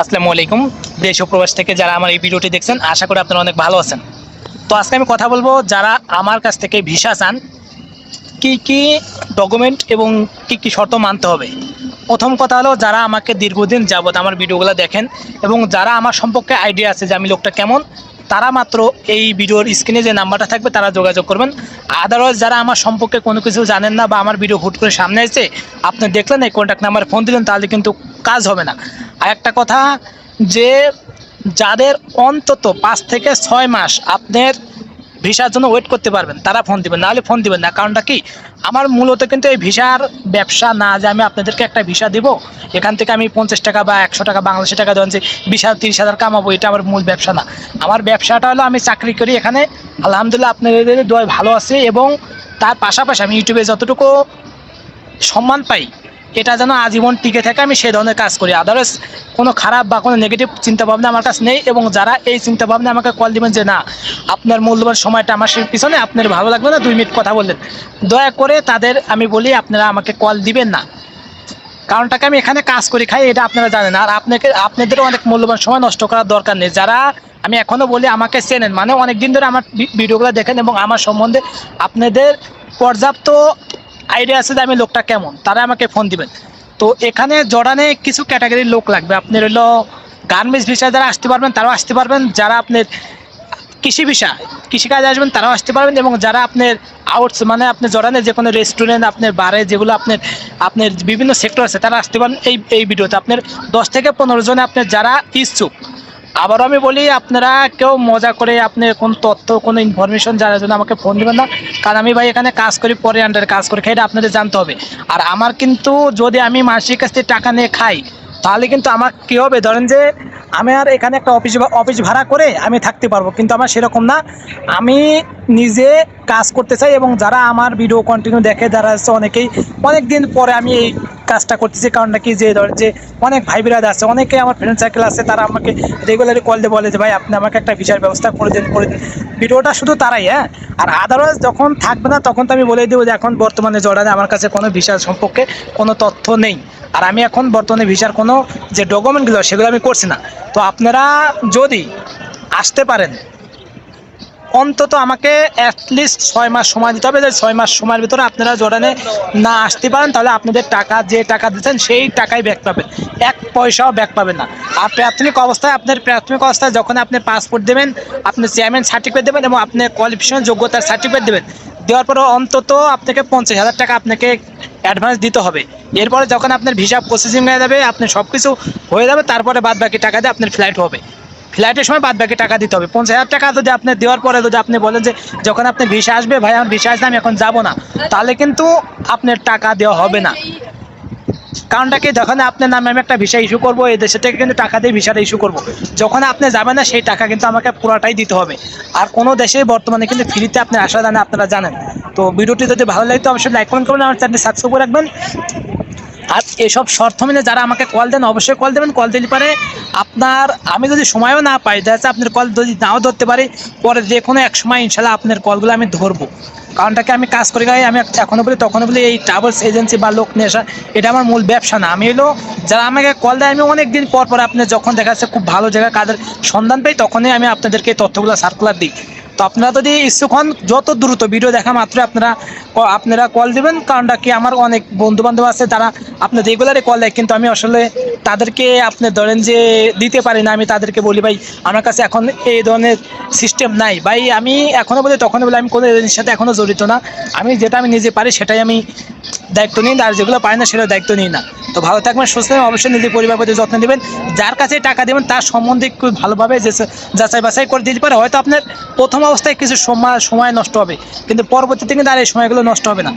আসসালামু আলাইকুম। দেশ ও প্রবাস থেকে যারা আমার এই ভিডিওটি দেখছেন, আশা করি আপনারা অনেক ভালো আছেন। তো আজকে আমি কথা বলব যারা আমার কাছ থেকে ভিসা চান, কি কি ডকুমেন্ট এবং কি কি শর্ত মানতে হবে। প্রথম কথা হলো যারা আমাকে দীর্ঘদিন যাবত আমার ভিডিওগুলো দেখেন এবং যারা আমার সম্পর্কে আইডিয়া আছে যে আমি লোকটা কেমন তারা মাত্র এই ভিডিওর স্ক্রিনে যে নাম্বারটা থাকবে, তারা যোগাযোগ করবেন। আদারওয়াইজ যারা আমার সম্পর্কে কোনো কিছু জানেন না বা আমার ভিডিও হুট করে সামনে এসে আপনি দেখলেন, এই কন্ট্যাক্ট নাম্বারে ফোন দিলেন, তাহলে কিন্তু কাজ হবে না। আর একটা কথা যে, যাদের অন্তত পাঁচ থেকে ছয় মাস আপনার ভিসার জন্য ওয়েট করতে পারবেন, তারা ফোন দিবেন, নাহলে ফোন দিবেন না। কারণটা কি? আমার মূলত কিন্তু এই ভিসার ব্যবসা না, যে আমি আপনাদেরকে একটা ভিসা দিব, এখান থেকে আমি পঞ্চাশ টাকা বা একশো টাকা, বাংলাদেশি টাকা দেওয়া যে বিশ হাজার, তিরিশ হাজার কামাবো, এটা আমার মূল ব্যবসা না। আমার ব্যবসাটা হলো আমি চাকরি করি এখানে, আলহামদুলিল্লাহ আপনাদের দোয়া ভালো আছে এবং তার পাশাপাশি আমি ইউটিউবে যতটুকু সম্মান পাই এটা যেন আজীবন টিকে থাকে, আমি সেই ধরনের কাজ করি। আদারওয়াইজ কোনো খারাপ বা কোনো নেগেটিভ চিন্তাভাবনা আমার কাছে নেই এবং যারা এই চিন্তাভাবনা আমাকে কল দিবেন যে, না, আপনার মূল্যবান সময়টা আমার পিছনে, আপনার ভালো লাগবে না, দুই মিনিট কথা বললেন। দয়া করে তাদের, আমি বলি, আপনারা আমাকে কল দিবেন না। কারণটাকে আমি এখানে কাজ করি, খাই, এটা আপনারা জানেন। আর আপনাকে, আপনাদেরও অনেক মূল্যবান সময় নষ্ট করার দরকার নেই। যারা, আমি এখনও বলি, আমাকে চেনেন। মানে অনেক দিন ধরে আমার ভিডিওগুলো দেখেন এবং আমার সম্বন্ধে আপনাদের পর্যাপ্ত আইডিয়া আছে যে আমি লোকটা কেমন, তারা আমাকে ফোন দিবেন। তো এখানে জর্ডানে কিছু ক্যাটাগরির লোক লাগবে। আপনার হলো গার্মেন্টস বিষয়ে যারা আসতে পারবেন, তারাও আসতে পারবেন। যারা আপনার কৃষি বিষয় কৃষিকাজে আসবেন, তারাও আসতে পারবেন। এবং যারা আপনার আউটস মানে আপনার জড়ানের যে কোনো রেস্টুরেন্ট আপনার বারে যেগুলো আপনার আপনার বিভিন্ন সেক্টর আছে, তারা আসতে পারেন এই এই ভিডিওতে আপনার দশ থেকে পনেরো জনে আপনার যারা ইচ্ছুক আবারও আমি বলি, আপনারা কেউ মজা করে আপনি কোন তথ্য, কোনো ইনফরমেশন জানার জন্য আমাকে ফোন দেবেন না। কারণ আমি ভাই এখানে কাজ করি, পরে আন্ডারে কাজ করে খাই এটা আপনাদের জানতে হবে। আর আমার কিন্তু যদি আমি মাসিক কাছ থেকে টাকা নিয়ে খাই, তাহলে কিন্তু আমার কী হবে? ধরেন যে আমি আর এখানে একটা অফিস অফিস ভাড়া করে আমি থাকতে পারব, কিন্তু আমার সেরকম না। আমি নিজে কাজ করতে চাই এবং যারা আমার ভিডিও কন্টিনিউ দেখে, যারা অনেকেই অনেক দিন পরে আমি এই কাজটা করতেছি কারণটা কি যে ধর যে অনেক ভাই বিরাদ আছে, অনেকে আমার ফ্রেন্ড সার্কেল আছে, তারা আমাকে রেগুলারলি কল দিয়ে বলে যে, ভাই, আপনি আমাকে একটা ভিসার ব্যবস্থা করে দিন করে দিন। ভিডিওটা শুধু তারাই হ্যাঁ? আর আদারওয়াইজ যখন থাকবে না, তখন তো আমি বলে দেবো যে, এখন বর্তমানে জর্ডানে আমার কাছে কোনো ভিসার সম্পর্কে কোনো তথ্য নেই। আর আমি এখন বর্তমানে ভিসার কোনো যে ডকুমেন্টগুলো সেগুলো আমি করছি না। তো আপনারা যদি আসতে পারেন অন্তত আমাকে অ্যাটলিস্ট ছয় মাস সময় দিতে হবে, যে ছয় মাস সময়ের ভিতরে আপনারা জর্ডানে না আসতে পারেন, তাহলে আপনাদের টাকা, যে টাকা দিচ্ছেন সেই টাকাই ব্যাক পাবেন এক পয়সাও ব্যাক পাবেন না। আর প্রাথমিক অবস্থায়, আপনার প্রাথমিক অবস্থায় যখন আপনি পাসপোর্ট দেবেন, আপনি চেয়ারম্যান সার্টিফিকেট দেবেন এবং আপনি কোয়ালিফিকেশন যোগ্যতার সার্টিফিকেট দেবেন, দেওয়ার পরে অন্তত আপনাকে পঞ্চাশ হাজার টাকা আপনাকে অ্যাডভান্স দিতে হবে। এরপরে যখন আপনার ভিসা প্রসেসিং হয়ে যাবে, আপনি সব কিছু হয়ে যাবে, তারপরে বাদ বাকি টাকা দিয়ে আপনার ফ্লাইট হবে। ফ্লাইটের সময় বাদ বাকি টাকা দিতে হবে। পঞ্চাশ হাজার টাকা যদি আপনি দেওয়ার পরে যদি আপনি বলেন যে যখন আপনি ভিসা আসবে, ভাই, আমার ভিসা আসলে আমি এখন যাব না, তাহলে কিন্তু আপনার টাকা দেওয়া হবে না। কারণটা কি? যখন আপনার নামে আমি একটা ভিসা ইস্যু করব, এই দেশে থেকে কিন্তু টাকা দিয়ে ভিসাটা ইস্যু করব। যখন আপনি যাবেন না, সেই টাকা কিন্তু আমাকে পুরোটাই দিতে হবে। আর কোনো দেশে বর্তমানে কিন্তু ফ্রিতে আপনার আসা জানে আপনারা জানেন। তো ভিডিওটি যদি ভালো লাগে, তো অবশ্যই লাইক কমেন্ট করবেন, আমার চ্যানেলটি সাবস্ক্রাইব করে রাখবেন। আর এসব শর্ত মেনে যারা আমাকে কল দেন, অবশ্যই কল দেবেন কল দিলে পারে আপনার, আমি যদি সময়ও না পাই, দেখা যাচ্ছে আপনার কল যদি নাও ধরতে পারি, পরে যে কোনো এক সময় ইনশাল্লাহ আপনার কলগুলো আমি ধরবো। কারণটাকে আমি কাজ করি গাই আমি এখনও বলি তখনও বলি এই ট্রাভেলস এজেন্সি বা লোক আসা, এটা আমার মূল ব্যবসা না। আমি হলো, যারা আমাকে কল দেয়, আমি অনেক দিন পর পর আপনি যখন দেখা যাচ্ছে খুব ভালো জায়গায় কাজের সন্ধান পাই, তখনই আমি আপনাদেরকে তথ্যগুলো সার্কুলার দিই। তো আপনারা যদি ইচ্ছুক হন, যত দ্রুত ভিডিও দেখা মাত্র আপনারা আপনারা কল দেবেন, কারণটা কি আমার অনেক বন্ধু বান্ধব আছে তারা আপনার রেগুলারে কল দেয়, কিন্তু আমি আসলে তাদেরকে আপনি ধরেন যে দিতে পারি না, আমি তাদেরকে বলি, ভাই, আমার কাছে এখন এই ধরনের সিস্টেম নাই। ভাই, আমি এখনও বলি, তখনও বলি, আমি কোনো এজেন্সির সাথে এখনও জড়িত না। আমি যেটা আমি নিজে পারি, সেটাই আমি দায়িত্ব নিন, আর যেগুলো পায় না সেগুলো দায়িত্ব নিন না। তো ভালো থাকবেন, সুস্থ থাকবেন, অবশ্যই নিজের পরিবার প্রতি যত্ন নেবেন। যার কাছে টাকা দেবেন, তার সম্বন্ধে খুব ভালোভাবে যাচাই বাছাই করে দিতে পারে। হয়তো আপনার প্রথম অবস্থায় কিছু সময় সময় নষ্ট হবে, কিন্তু পরবর্তীতে কিন্তু আর এই সময়গুলো নষ্ট হবে না।